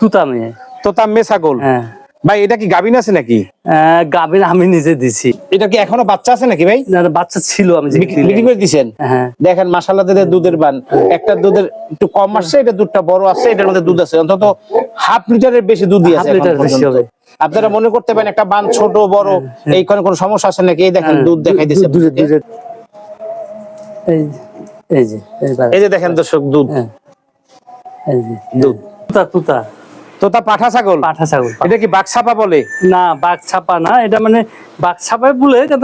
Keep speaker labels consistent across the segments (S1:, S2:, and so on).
S1: তুতা মেয়ে
S2: তোতা মে ছাগল?
S1: হ্যাঁ।
S2: ভাই এটা কি গাভিন আছে নাকি?
S1: আহ, গাভীর আমি নিজে দিছি।
S2: এটা কি এখনও বাচ্চা আছে নাকি ভাই?
S1: না, বাচ্চা ছিল আমি
S2: বিক্রি করে দিছেন?
S1: হ্যাঁ।
S2: দেখেন দুধের বান। একটা দুধের একটু কম আসছে এটা দুধটা বড় আসছে এটার মধ্যে দুধ আছে। অন্তত হাফ লিটারের বেশি দুধই আছে
S1: হাফ লিটার বেশি হবে।
S2: আপনারা মনে করতে পারেন একটা বান ছোট বড় এইখানে কোনো সমস্যা আছে নাকি? এই দেখেন
S1: হ্যাঁ,
S2: দুধ দেখাই দিছে
S1: এই যে- এই যে
S2: দেখেন দর্শক দুধ।
S1: হ্যাঁ। এই
S2: দুধ।
S1: তুতা তুতা।
S2: তোতা পাঠা ছাগল?
S1: পাঠা ছাগল
S2: এটা কি বাঘছাপা বলে?
S1: না বাঘ না এটা মানে বাঘ বলে এটা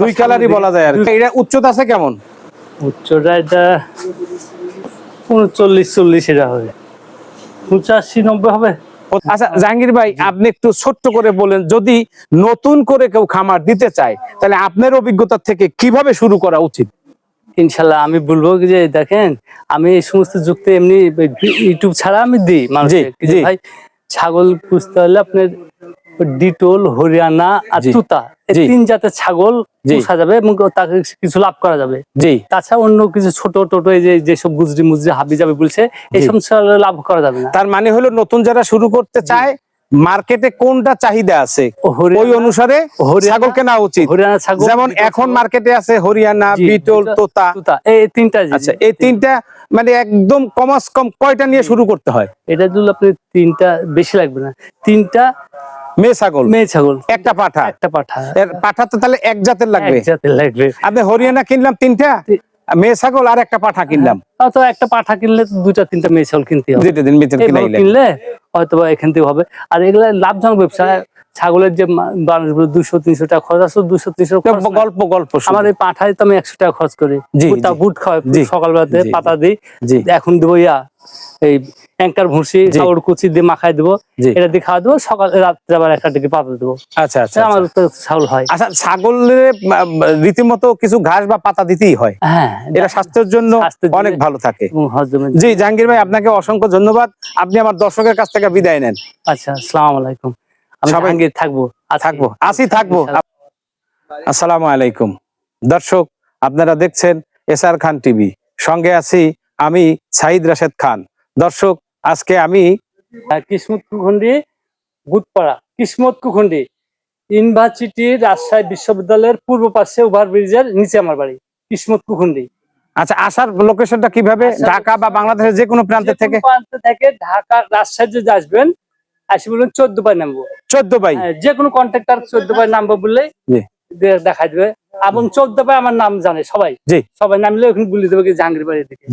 S2: দুই কালারই বলা। যায় আর এটা উচ্চতা আছে কেমন?
S1: উচ্চটা এটা উনচল্লিশ চল্লিশ এটা হবে। পঁচাশি নব্বই হবে।
S2: আচ্ছা জাহাঙ্গীর ভাই আপনি একটু ছোট্ট করে বলেন যদি নতুন করে কেউ খামার দিতে চায় তাহলে আপনার অভিজ্ঞতা থেকে কীভাবে শুরু করা উচিত?
S1: ইনশাল্লাহ আমি বলব যে দেখেন আমি এই সমস্ত যুক্ত এমনি ইউটিউব ছাড়া আমি দিই মানুষকে। ভাই ছাগল পুষতে হলে আপনার ডিটোল হরিয়ানা আর
S2: জি।
S1: তুতা তিন জাতের ছাগল। পোষা যাবে এবং তাকে কিছু লাভ করা যাবে।
S2: জি।
S1: তাছাড়া অন্য কিছু ছোট টোটো এই যে যেসব গুজরি মুজরি হাবি যাবে বলছে এইসব লাভ করা যাবে না।
S2: তার মানে হলো নতুন যারা শুরু করতে চায় মার্কেটে কোনটা চাহিদা আছে? ওই অনুসারে ছাগল কেনা উচিত। যেমন এখন মার্কেটে আছে হরিয়ানা বিটল তোতা।
S1: এই তিনটা
S2: আচ্ছা এই তিনটা মানে একদম কমাস কম কয়টা নিয়ে শুরু করতে হয়?
S1: এটা দিলে আপনি তিনটা বেশি লাগবে না। তিনটা
S2: মেয়ে ছাগল?
S1: মেয়ে ছাগল।
S2: একটা পাঠা?
S1: একটা পাঠা।
S2: পাঠা তো তাহলে এক জাতের লাগবে।
S1: এক জাতের লাগবে।
S2: আপনি হরিয়ানা কিনলাম তিনটা? মেয়ে ছাগল আর একটা পাঠা কিনলাম।
S1: হয়তো একটা পাঠা কিনলে তো দুটা তিনটা মেয়ে ছাগল কিনতে হবে। কিনলে হয়তো এখান থেকে হবে। আর এগুলা লাভজনক ব্যবসা। ছাগলের যে মানুষগুলো দুশো তিনশো টাকা খরচ আছে দুশো তিনশো
S2: গল্প গল্প।
S1: আমার এই পাঠায় তো আমি একশো টাকা খরচ করি। তা বুট খাওয়াই সকালবেলাতে পাতা দিই। এখন দেবো ইয়া এই অ্যাঙ্কার ভুসি। চাউল কুচি দিয়ে মাখাই দেবো। এটা দিয়ে খাওয়া দেবো সকাল রাত্রে আবার একটা দিকে পাতা দেবো।
S2: আচ্ছা আচ্ছা
S1: আমার
S2: আচ্ছা।
S1: তো ছাগল হয়।
S2: আচ্ছা ছাগলের রীতিমতো কিছু ঘাস বা পাতা দিতেই হয়।
S1: হ্যাঁ
S2: এটা স্বাস্থ্যের জন্য অনেক ভালো থাকে। জি জাহাঙ্গীর ভাই আপনাকে অসংখ্য ধন্যবাদ। আপনি আমার দর্শকের কাছ থেকে বিদায় নেন।
S1: আচ্ছা আসসালামু আলাইকুম।
S2: সবাই-
S1: থাকব
S2: থাকব আসি থাকব। আসসালামু আলাইকুম। দর্শক আপনারা দেখছেন এস আর খান টিভি। সঙ্গে আছি আমি সাইদ রাশেদ খান। দর্শক আজকে আমি
S1: কিসমত কুখন্ডি বুধপাড়া কিসমত কুখন্ডি ইউনিভার্সিটি রাজশাহী বিশ্ববিদ্যালয়ের পূর্ব পাশে ওভারব্রিজের নিচে আমার বাড়ি কিসমত কুখন্ডি।
S2: আচ্ছা আসার লোকেশনটা কীভাবে? ঢাকা বা বাংলাদেশের যে কোনো প্রান্ত থেকে?
S1: প্রান্ত থেকে ঢাকা রাজশাহী যদি আসবেন আসি বলুন চোদ্দ পাই নামবো।
S2: চোদ্দ বাই
S1: হ্যাঁ, যে কোনো কন্ট্রাক্টর চোদ্দ পাই নামবো বললে
S2: জি।
S1: দেখাই দেবে। এবং চোদ্দ পাই আমার নাম জানে সবাই।
S2: জি।
S1: সবাই নামলে ওখানে বলে দেবে কি জাহাঙ্গীর বাড়ি থেকে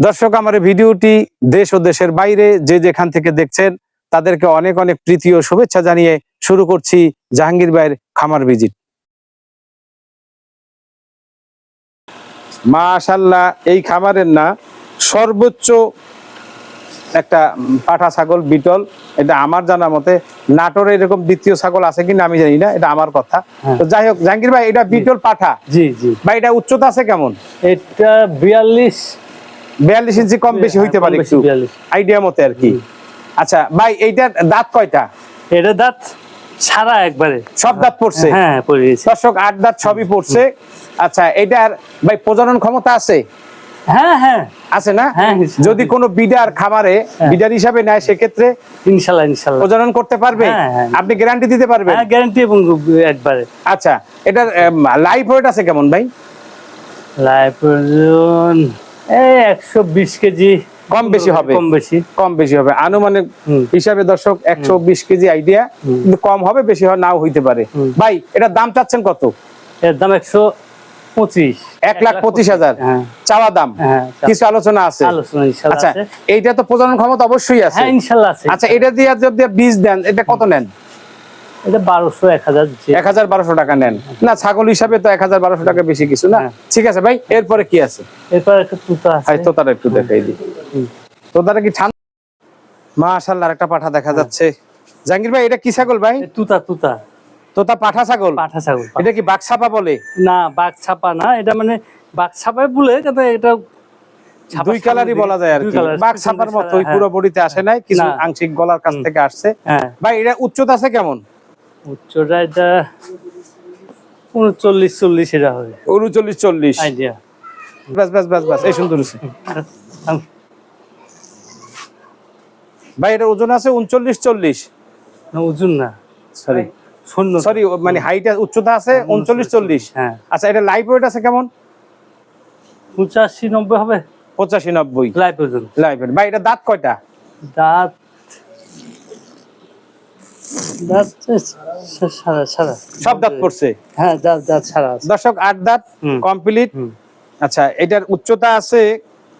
S2: দর্শক আমার ভিডিওটি দেশ ও দেশের বাইরে যে যেখান থেকে দেখছেন তাদেরকে অনেক অনেক প্রীতি ও শুভেচ্ছা জানিয়ে শুরু করছি জাহাঙ্গীর ভাইয়ের খামার ভিজিট। মা মাশাল্লাহ এই খামারের না সর্বোচ্চ একটা পাঠা ছাগল বিটল এটা আমার জানা মতে নাটোরে এরকম দ্বিতীয় ছাগল আছে কিনা আমি জানি না এটা আমার কথা।
S1: হ্যাঁ।
S2: তো যাই হোক জাহাঙ্গীর ভাই এটা বিটল পাঠা?
S1: জি জি।
S2: বা এটা উচ্চতা আছে কেমন?
S1: এটা বিয়াল্লিশ।
S2: বিয়াল্লিশ ইঞ্চি কম বেশি হইতে পারে একটু। আইডিয়া মতে আর কি। আচ্ছা ভাই এইটার দাঁত কয়টা?
S1: এটা দাঁত সারা একবারে।
S2: সব দাঁত পড়ছে?
S1: হ্যাঁ গেছে।
S2: দর্শক আট দাঁত সবই পড়ছে। আচ্ছা এটার ভাই প্রজনন ক্ষমতা আছে?
S1: হ্যাঁ হ্যাঁ।
S2: আছে না?
S1: হ্যাঁ,
S2: যদি কোনো বিডার খামারে বিডার হিসাবে নেয় সেক্ষেত্রে
S1: ইনশাল্লাহ ইনশাল্লাহ।
S2: প্রজনন করতে পারবে। আপনি গ্যারান্টি দিতে পারবেন?
S1: হ্যাঁ গ্যারান্টি এবং একবারে।
S2: আচ্ছা এটার লাইফ ওয়েট আছে কেমন ভাই?
S1: লাইফ এই একশো বিশ কেজি।
S2: কম বেশি হবে।
S1: কম বেশি।
S2: কম বেশি হবে। আনুমানিক হিসাবে দর্শক একশো বিশ কেজি আইডিয়া কিন্তু কম হবে বেশি হয় নাও হইতে পারে। ভাই এটার দাম চাচ্ছেন কত?
S1: এর দাম একশো পঁচিশ।
S2: এক লাখ পঁচিশ হাজার।
S1: হ্যাঁ।
S2: চাওয়া দাম?
S1: হ্যাঁ
S2: কিছু আলোচনা আছে? আচ্ছা এইটা তো প্রজনন ক্ষমতা অবশ্যই আছে।
S1: হ্যাঁ
S2: আচ্ছা এটা দিয়ে যদি বীজ দেন এটা কত নেন?
S1: এটা বারোশো এক হাজার
S2: এক হাজার বারোশো টাকা নেন। না ছাগল হিসাবে তো এক হাজার বারোশো টাকা বেশি কিছু না। ঠিক আছে ভাই এরপরে কি আছে?
S1: এরপর একটা
S2: তোতারা একটু দেখাই দিই। তোতারা কি ঠান্ডা? মাশাল্লাহ একটা পাঠা দেখা যাচ্ছে। জাহাঙ্গীর ভাই এটা কি ছাগল ভাই?
S1: তুতা তুতা।
S2: তোতা পাঠা ছাগল?
S1: পাঠা ছাগল
S2: এটা কি বাঘছাপা বলে?
S1: না বাঘ ছাপা না এটা মানে বাঘ ছাপায় বলে কিন্তু এটা
S2: দুই কালারই বলা যায় আর কি।
S1: কালার,
S2: বাঘ ছাপার মতো
S1: সাদা,
S2: পুরো আসে নাই কিছু আংশিক গলার কাছ থেকে আসছে।
S1: হ্যাঁ।
S2: ভাই এটা উচ্চতা আছে কেমন?
S1: উচ্চটা এটা উনচল্লিশ চল্লিশ এটা হবে।
S2: উনচল্লিশ চল্লিশ।
S1: আইডিয়া।
S2: বাস বাস বাস বাস এই সুন্দর ভাই এটা ওজন আছে উনচল্লিশ চল্লিশ?
S1: না ওজন না।
S2: সরি
S1: শূন্য
S2: সরি মানে হাইট উচ্চতা আছে উনচল্লিশ চল্লিশ।
S1: হ্যাঁ।
S2: আচ্ছা এটা লাইভ ওয়েট আছে কেমন?
S1: পঁচাশি নব্বই হবে?
S2: পঁচাশি নব্বই।
S1: লাইভ ওজন
S2: লাইভ ওয়েট ভাই এটা দাঁত কয়টা?
S1: দাঁত
S2: সব দাঁত পড়ছে?
S1: হ্যাঁ দাঁত দাঁত সারা
S2: দর্শক আট দাঁত কমপ্লিট আচ্ছা এটার উচ্চতা আছে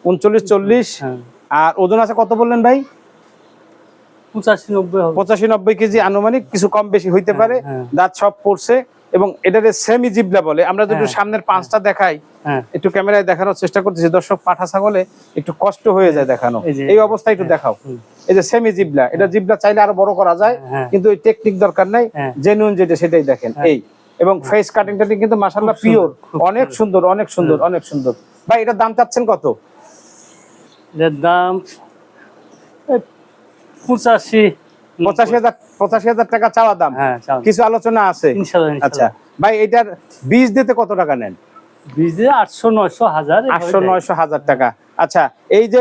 S2: উনচল্লিশ চল্লিশ।
S1: হ্যাঁ।
S2: আর ওজন আছে কত বললেন ভাই?
S1: পঁচাশি নব্বই
S2: কেজি আনুমানিক কিছু কম বেশি হইতে পারে।
S1: হ্যাঁ।
S2: দাঁত সব পড়ছে এবং এটারে সেমি জিবলা বলে। আমরা যদি
S1: হ্যাঁ।
S2: সামনের পাঁচটা দেখাই
S1: হ্যাঁ।
S2: একটু ক্যামেরায় দেখানোর চেষ্টা করতেছি। দর্শক পাঠা ছাগলে একটু কষ্ট হয়ে যায় দেখানো।
S1: এই
S2: অবস্থায় একটু দেখাও। এই যে সেমি জিবলা এটা জিবলা চাইলে আরও বড় করা যায়
S1: হ্যাঁ।
S2: কিন্তু ওই টেকনিক দরকার নাই।
S1: হ্যাঁ।
S2: জেনুইন যেটা সেটাই দেখেন। এই। এবং ফেস কাটিং টাটিং কিন্তু মাশাআল্লাহ
S1: খুব
S2: পিওর অনেক সুন্দর অনেক সুন্দর অনেক সুন্দর। ভাই এটার দাম চাচ্ছেন কত?
S1: দাম পঁচাশি
S2: পঁচাশি হাজার পঁচাশি হাজার টাকা চাওয়া দাম।
S1: হ্যাঁ
S2: কিছু আলোচনা আছে? আচ্ছা। ভাই এটার বীজ দিতে কত টাকা নেন?
S1: বীজে আটশো নয়শো হাজার
S2: আটশো নয়শো হাজার টাকা। আচ্ছা এই যে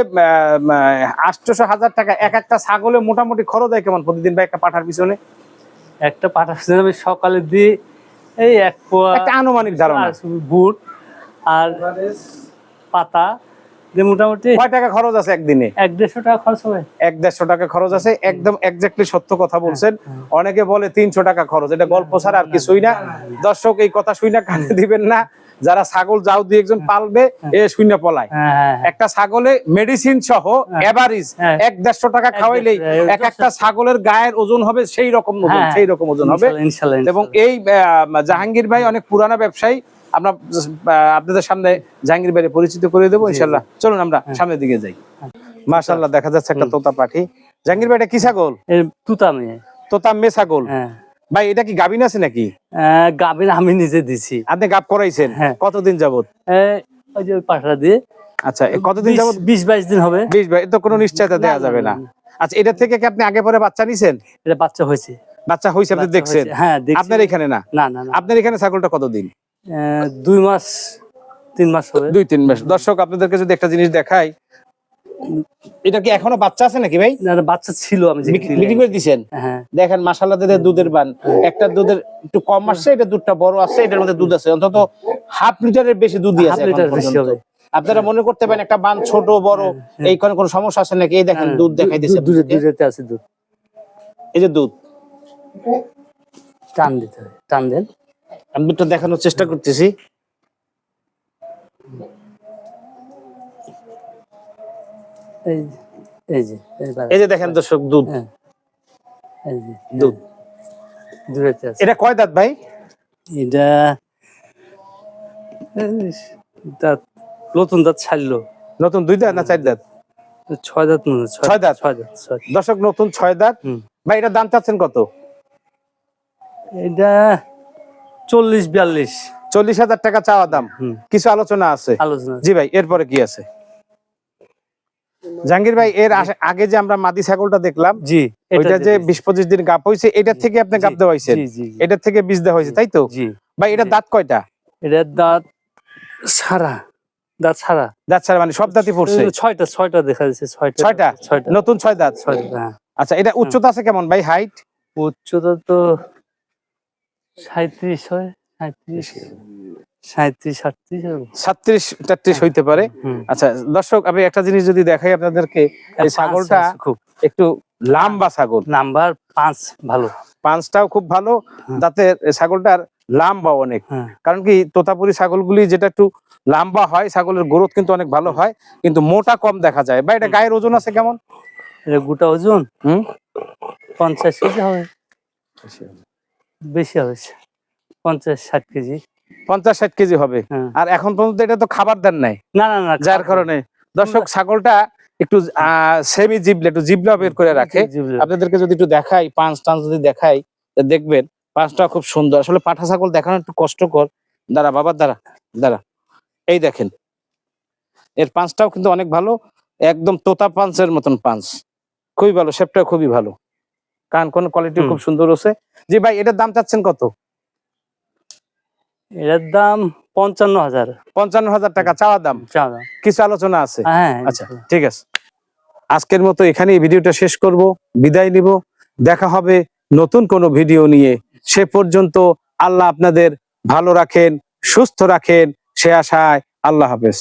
S2: আটশোশো হাজার টাকা এক একটা ছাগলে মোটামুটি খরচ হয় কেমন প্রতিদিন বা একটা পাঠার পিছনে?
S1: একটা পাঠাচ্ছি আমি সকালে দিই এই এক
S2: একটা আনুমানিক ধারণা।
S1: বুট আর পাতা। দিয়ে মোটামুটি
S2: কয় টাকা খরচ আছে একদিনে?
S1: এক দেড়শো টাকা খরচ হবে।
S2: এক দেড়শো টাকা খরচ আছে। একদম এক্স্যাক্টলি সত্য কথা বলছেন।
S1: হ্যাঁ,
S2: অনেকে বলে তিনশো টাকা খরচ। এটা গল্প ছাড়া আর কিছুই না। দর্শক এই কথা শুই না কানে দিবেন না। যারা ছাগল যাও দিয়ে একজন পালবে এ শূন্য পলায়।
S1: হ্যাঁ হ্যাঁ হ্যাঁ।
S2: একটা ছাগলে মেডিসিন সহ এভারেজ
S1: হ্যাঁ।
S2: এক দেড়শো টাকা খাওয়াইলেই এক একটা ছাগলের গায়ের ওজন হবে সেই রকম ওজন
S1: হ্যাঁ।
S2: সেই রকম ওজন হবে। এবং এই জাহাঙ্গীর ভাই অনেক পুরানা ব্যবসায়ী। আমরা আপনাদের সামনে জাহাঙ্গীর ভাইয়ের পরিচিত করে দেবো ইনশাল্লাহ। চলুন আমরা সামনের দিকে যাই। মাশাল্লাহ দেখা যাচ্ছে একটা তোতা পাখি। জাহাঙ্গীর ভাই এটা কি ছাগল?
S1: তুতা মেয়ে।
S2: তোতা মে ছাগল?
S1: হ্যাঁ।
S2: ভাই এটা কি গাবিন আছে নাকি?
S1: আহ, আমি নিজে দিছি।
S2: আপনি গাব করাইছেন?
S1: হ্যাঁ।
S2: কতদিন যাবত
S1: ওই যে পাঠা দিয়ে।
S2: আচ্ছা কতদিন যাবত
S1: বিশ বাইশ দিন হবে।
S2: বিশ ভাই এ তো কোনো নিশ্চয়তা দেওয়া যাবে
S1: না,
S2: আচ্ছা এটা থেকে কি আপনি আগে পরে বাচ্চা নিছেন?
S1: এটা বাচ্চা হয়েছে।
S2: বাচ্চা হয়েছে আপনি দেখছেন?
S1: হ্যাঁ
S2: আপনার এখানে না
S1: না।
S2: আপনার এখানে ছাগলটা কতদিন?
S1: দুই মাস তিন মাস হবে।
S2: দুই তিন মাস। দর্শক আপনাদেরকে যদি একটা জিনিস দেখাই এটা কি এখনও বাচ্চা আছে নাকি ভাই?
S1: না, বাচ্চা ছিল আমি
S2: বিক্রি করে দিছেন?
S1: হ্যাঁ।
S2: দেখেন মাসাল্লাহ দিদের দুধের বান। একটা দুধের একটু কম আসছে এটা দুধটা বড় আছে এটার মধ্যে দুধ আছে। অন্তত হাফ লিটারের বেশি দুধই আছে আপনারা মনে করতে পারেন একটা বান ছোট বড় এই কোনো কোনো সমস্যা আছে নাকি? এই দেখেন
S1: হ্যাঁ,
S2: দুধ দেখাই দিচ্ছে
S1: দুধ দুধেতে আছে দুধ।
S2: এই যে দুধ।
S1: টান দিতে হবে টান দেন।
S2: আমি দুধটা দেখানোর চেষ্টা করতেছি।
S1: এই যে,
S2: দেখেন দর্শক দুধ।
S1: হ্যাঁ
S2: দুধ। এটা কয় দাঁত ভাই?
S1: এটা দাঁত নতুন দাঁত ছাড়লো।
S2: নতুন দুই দাঁত না চার দাঁত?
S1: ছয় দাঁত মনে
S2: ছয় দাঁত?
S1: ছয় দাঁত
S2: দর্শক নতুন ছয় দাঁত। ভাই এটার দাম চাচ্ছেন কত?
S1: এটা চল্লিশ বিয়াল্লিশ।
S2: চল্লিশ হাজার টাকা চাওয়া দাম। কিছু আলোচনা আছে? জি ভাই এরপরে কি আছে? জাহাঙ্গীর ভাই এর আগে যে আমরা মাদি ছাগলটা দেখলাম
S1: জি
S2: ওইটা যে বিশ পঁচিশ দিন গাপ হয়েছে এটার থেকে আপনি গাপ
S1: জি জি,
S2: এটার থেকে বীজ দেওয়া হয়েছে তাই তো? ভাই এটা দাঁত কয়টা?
S1: এটার দাঁত ছাড়া। দাঁত ছাড়া।
S2: দাঁত ছাড়া মানে সব দাঁতই পড়ছে
S1: ছয়টা ছয়টা দেখা যাচ্ছে ছয়টা
S2: ছয়টা?
S1: ছয়টা।
S2: নতুন ছয় দাঁত?
S1: হ্যাঁ।
S2: আচ্ছা এটা উচ্চতা আছে কেমন ভাই হাইট
S1: উচ্চতা তো সাঁত্রিশ হয় সাঁত্রিশ সাঁত্রিশ সাতত্রিশ
S2: সাতত্রিশ তেত্রিশ হইতে পারে। আচ্ছা দর্শক আমি একটা জিনিস যদি দেখাই আপনাদেরকে এই ছাগলটা
S1: খুব।
S2: একটু লাম্বা ছাগল।
S1: নাম্বার পাঁচ ভালো।
S2: পাঁচটাও খুব ভালো তাতে ছাগলটার লাম্বা অনেক।
S1: হ্যাঁ।
S2: কারণ কি তোতাপুরি ছাগলগুলি যেটা একটু লম্বা হয় ছাগলের গ্রোথ কিন্তু অনেক ভালো হয় কিন্তু মোটা কম দেখা যায়। বা এটা গায়ের ওজন আছে কেমন?
S1: গোটা ওজন?
S2: হুম?
S1: পঞ্চাশ কেজি হবে। বেশি হবে পঞ্চাশ ষাট কেজি।
S2: পঞ্চাশ ষাট কেজি হবে।
S1: হ্যাঁ।
S2: আর এখন পর্যন্ত এটা তো খাবার দেন নাই?
S1: না না না
S2: যার কারণে। দর্শক ছাগলটা একটু সেমি জিবলে একটু জিবলা বের করে রাখে। আপনাদেরকে যদি একটু দেখাই পাঁচ টান যদি দেখাই দেখবেন পাঁচটা খুব সুন্দর। আসলে পাঠা ছাগল দেখানো একটু কষ্টকর। দাঁড়া বাবার দাঁড়া দাঁড়া। এই দেখেন। এর পাঁচটাও কিন্তু অনেক ভালো। একদম তোতা পাঁচের মতন পাঁচ। খুবই ভালো শেপটা খুবই ভালো। কান কোন কোয়ালিটি খুব সুন্দর আছে জি ভাই এটার দাম চাচ্ছেন কত?
S1: এটার দাম পঞ্চান্ন হাজার
S2: পঞ্চান্ন হাজার টাকা চাওয়া দাম?
S1: চা দাম।
S2: কিছু আলোচনা আছে?
S1: হ্যাঁ
S2: আচ্ছা ঠিক আছে। আজকের মতো এখানেই ভিডিওটা শেষ করব বিদায় নিব। দেখা হবে নতুন কোনো ভিডিও নিয়ে। সে পর্যন্ত আল্লাহ আপনাদের ভালো রাখেন সুস্থ রাখেন। সে আশায় আল্লাহ হাফেজ।